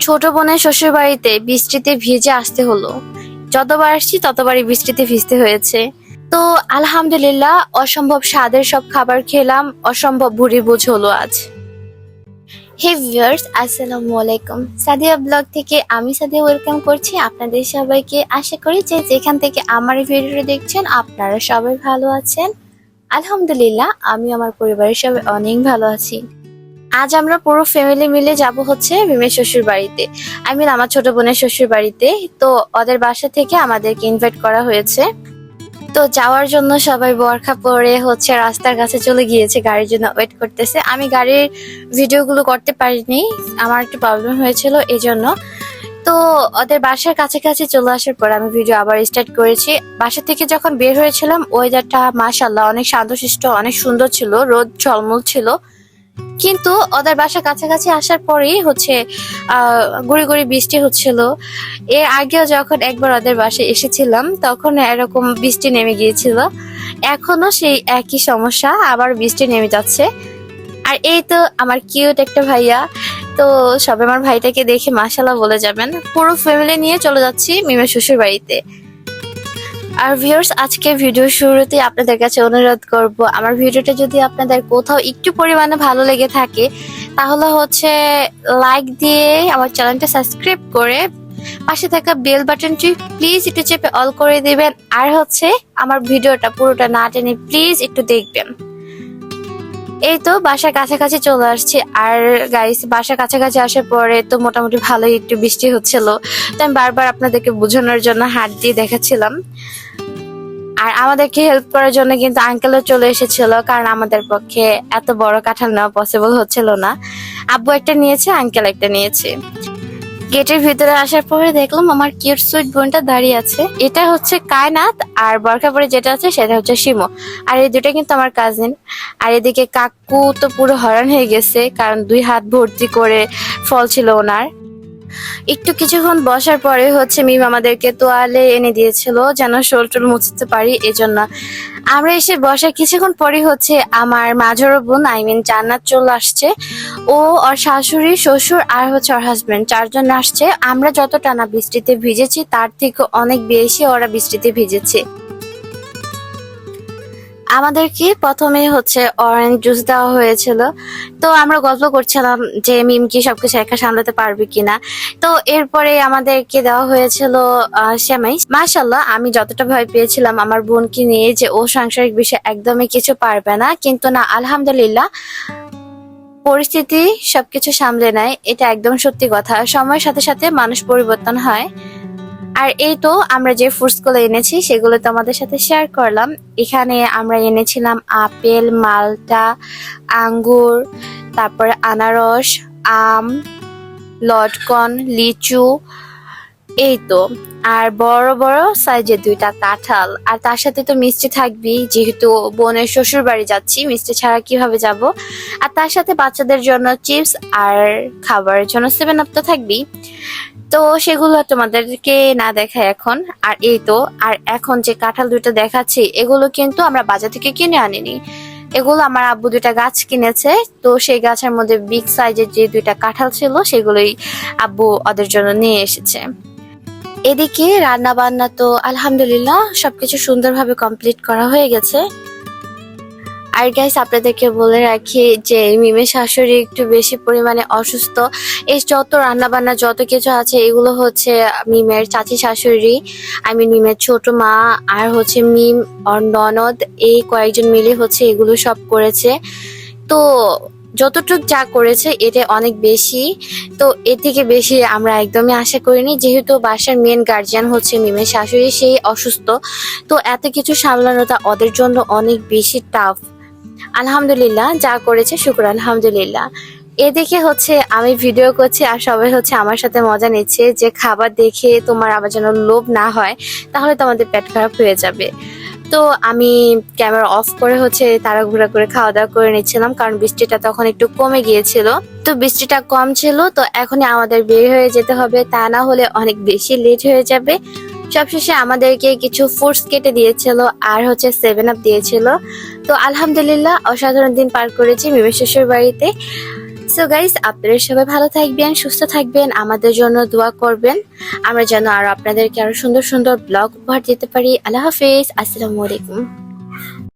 ছোট বোনের শ্বশুর বাড়িতে বৃষ্টিতে ভিজে আসতে হলো। যতবার আসছি, ততবারই বৃষ্টিতে ভিজতে হয়েছে। তো আলহামদুলিল্লাহ, অসম্ভব স্বাদের সব খাবার খেলাম, অসম্ভব ভুড়ি বুঝ হলো আজ। হে ভিউয়ার্স, আসসালামু আলাইকুম। সাদিয়া ব্লগ থেকে আমি সাদিয়া ওয়েলকাম করছি। আপনাদের সবাইকে আশা করি যে যেখান থেকে আমার ভিডিওটা দেখছেন, আপনারা সবাই ভালো আছেন। আলহামদুলিল্লাহ আমি আমার পরিবারের সবাই অনেক ভালো আছি। আজ আমরা পুরো ফ্যামিলি মিলে যাব হচ্ছে মিমের শ্বশুর বাড়িতে। আই মিন আমার ছোট বোনের শ্বশুর বাড়িতে। তো ওদের বাসা থেকে আমাদেরকে ইনভাইট করা হয়েছে। তো যাওয়ার জন্য সবাই বরখা পরে হচ্ছে রাস্তার কাছে চলে গিয়েছে, গাড়ির জন্য ওয়েট করতেছে। আমি গাড়ির ভিডিওগুলো করতে পারিনি, আমার একটু প্রবলেম হয়েছিল এই জন্য তো ওদের বাসার কাছাকাছি চলে আসার পর আমি ভিডিও আবার স্টার্ট করেছি। বাসা থেকে যখন বের হয়েছিলাম ওয়েদারটা মাশাল্লাহ অনেক শান্তশিষ্ট, অনেক সুন্দর ছিল, রোদ ঝলমল ছিল। কিন্তু ওদের বাসা কাছাকাছি আসার পরেই হচ্ছে গুড়ি গুড়ি বৃষ্টি হচ্ছিল। এর আগেও যখন একবার ওদের বাসায় এসেছিলাম, তখন এরকম বৃষ্টি নেমে গিয়েছিল। এখনও সেই একই সমস্যা, আবার বৃষ্টি নেমে যাচ্ছে। আর এই তো আমার কিউট একটা ভাইয়া। তো সবে আমার ভাইটাকে দেখে মাশাল্লাহ বলে যাবেন। পুরো ফ্যামিলি নিয়ে চলে যাচ্ছি মিমের শ্বশুর বাড়িতে আর ভিউয়ার্স আজকে ভিডিও শুরুতে আপনাদের কাছে অনুরোধ করব, আমার ভিডিওটা যদি আপনাদের কোথাও একটু পরিমাণে ভালো লেগে থাকে, তাহলে হচ্ছে লাইক দিয়ে আমার চ্যানেলটা সাবস্ক্রাইব করে পাশে থাকা বেল বাটনটি প্লিজ একটু চেপে অল করে দিবেন, আর হচ্ছে আমার ভিডিওটা পুরোটা না টেনে প্লিজ একটু দেখবেন। এই তো বাসার কাছাকাছি চলে আসছি, আর গাইস বাসার কাছাকাছি আসার পরে তো মোটামুটি ভালোই একটু বৃষ্টি হচ্ছিল, তো আমি বারবার আপনাদেরকে বোঝানোর জন্য হাত দিয়ে দেখাচ্ছিলাম। আর আমাদেরকে হেল্প করার জন্য কিন্তু আঙ্কেলও চলে এসেছিল, কারণ আমাদের পক্ষে এত বড় কাঁঠাল নেওয়া পসিবল হচ্ছিল না। আব্বু একটা নিয়েছে আঙ্কেল একটা নিয়েছে। গেটের ভিতরে আসার পরে দেখলাম আমার কিউট সুইট বোনটা দাঁড়িয়ে আছে। এটা হচ্ছে কায়নাত আর বরখা পরে যেটা আছে সেটা হচ্ছে শিমো। আর এই দুটা কিন্তু আমার কাজিন আর এদিকে কাকু তো পুরো হরান হয়ে গেছে, কারণ দুই হাত ভর্তি করে ফল ছিল ওনার। একটু কিছুক্ষণ বসার পরে হচ্ছে মিম আমাদেরকে তোয়ালে এনে দিয়েছিল যেন শোল টোল মুছতে পারি এজন্য। আমরা এসে বসার কিছুক্ষণ পরে হচ্ছে আমার মাঝর বোন আই মিন জান্নাত চলে আসছে। ও, ওর শাশুড়ি, শ্বশুর আর হচ্ছে ওর হাজব্যান্ড চারজন আসছে। আমরা যত টানা বৃষ্টিতে ভিজেছি, তার থেকে অনেক বেশি ওরা বৃষ্টিতে ভিজেছে। আমাদেরকে প্রথমে হচ্ছে অরেঞ্জ জুস দেওয়া হয়েছিল। তো আমরা গল্প করছিলাম যে মিম কি সবকিছু একা সামলাতে পারবে কিনা। তো এরপরে আমাদেরকে দেওয়া হয়েছিল আহ, সেমাই। মাশাল্লাহ আমি যতটা ভয় পেয়েছিলাম আমার বোনকে নিয়ে যে ও সাংসারিক বিষয়ে একদমই কিছু পারবে না। কিন্তু না আলহামদুলিল্লাহ পরিস্থিতি সবকিছু সামলে নেয়। এটা একদম সত্যি কথা। সময়ের সাথে সাথে মানুষ পরিবর্তন হয়। আর এই তো আমরা যে ফ্রুটসগুলো এনেছি, সেগুলো তোমাদের সাথে শেয়ার করলাম। এখানে আমরা এনেছিলাম আপেল, মালটা, আঙ্গুর, তারপরে আনারস, আম, লটকন, লিচু, এই তো। আর বড় বড় সাইজের দুইটা কাঁঠাল। আর তার সাথে তো মিষ্টি থাকবেই, যেহেতু বোনের শ্বশুর বাড়ি যাচ্ছি, মিষ্টি ছাড়া কীভাবে যাব? আর তার সাথে বাচ্চাদের জন্য চিপস আর খাবারের জন্য সেভেন আপ তো থাকবেই। তো সেগুলো তোমাদেরকে না দেখায় এখন। আর এই তো, আর এখন যে কাঁঠাল দুটো দেখাচ্ছি, এগুলো কিন্তু আমরা বাজার থেকে কিনে আনিনি। এগুলো আমার আব্বু দুইটা গাছ কিনেছে, তো সেই গাছের মধ্যে বিগ সাইজের যে দুইটা কাঁঠাল ছিল, সেগুলোই আব্বু ওদের জন্য নিয়ে এসেছে। এদিকে রান্না বান্না তো আলহামদুলিল্লাহ সবকিছু সুন্দরভাবে কমপ্লিট করা হয়ে গেছে। আর গাইস আপনাদেরকে বলে রাখি যে মিমের শাশুড়ি একটু বেশি পরিমাণে অসুস্থ। এই যত রান্না বান্না যত কিছু আছে, এগুলো হচ্ছে মিমের চাচি শাশুড়ি আমি মিমের ছোট মা, আর হচ্ছে মিম আর ননদ, এই কয়েকজন মিলে হচ্ছে এগুলো সব করেছে। তো যতটুক যা করেছে, এটা অনেক বেশি। তো এর থেকে বেশি আমরা একদমই আশা করিনি। যেহেতু বাসার মেন গার্জিয়ান হচ্ছে মিমের শাশুড়ি সেই অসুস্থ। তো এত কিছু সামলানোটা ওদের জন্য অনেক বেশি টাফ আলহামদুলিল্লাহ, যা করেছে শুক্র, আলহামদুলিল্লাহ। এদিকে হচ্ছে আমি ভিডিও করছি আর সবাই হচ্ছে আমার সাথে মজা নিচ্ছে যে খাবার দেখে তোমার আবার যেন লোভ না হয়, তাহলে তোমাদের পেট খারাপ হয়ে যাবে। তো আমি ক্যামেরা অফ করে হচ্ছে তাড়াহুড়া করে খাওয়া দাওয়া করে নিচ্ছিলাম কারণ বৃষ্টিটা তখন একটু কমে গিয়েছিল। তো বৃষ্টিটা কম ছিল, তো এখনই আমাদের বের হয়ে যেতে হবে, তা না হলে অনেক বেশি লেট হয়ে যাবে। সবশেষে আমাদেরকে কিছু ফ্রুটস কেটে দিয়েছিল আর হচ্ছে সেভেন আপ দিয়েছিল। তো আলহামদুলিল্লাহ, অসাধারণ দিন পার করেছি মিমেশেশ্বর বাড়িতে। সো গাইস আপনারা সবাই ভালো থাকবেন, সুস্থ থাকবেন, আমাদের জন্য দোয়া করবেন। আমরা যেন আরও আপনাদেরকে আরও সুন্দর সুন্দর ব্লগ উপহার দিতে পারি। আল্লাহ হাফিজ, আসসালামু আলাইকুম।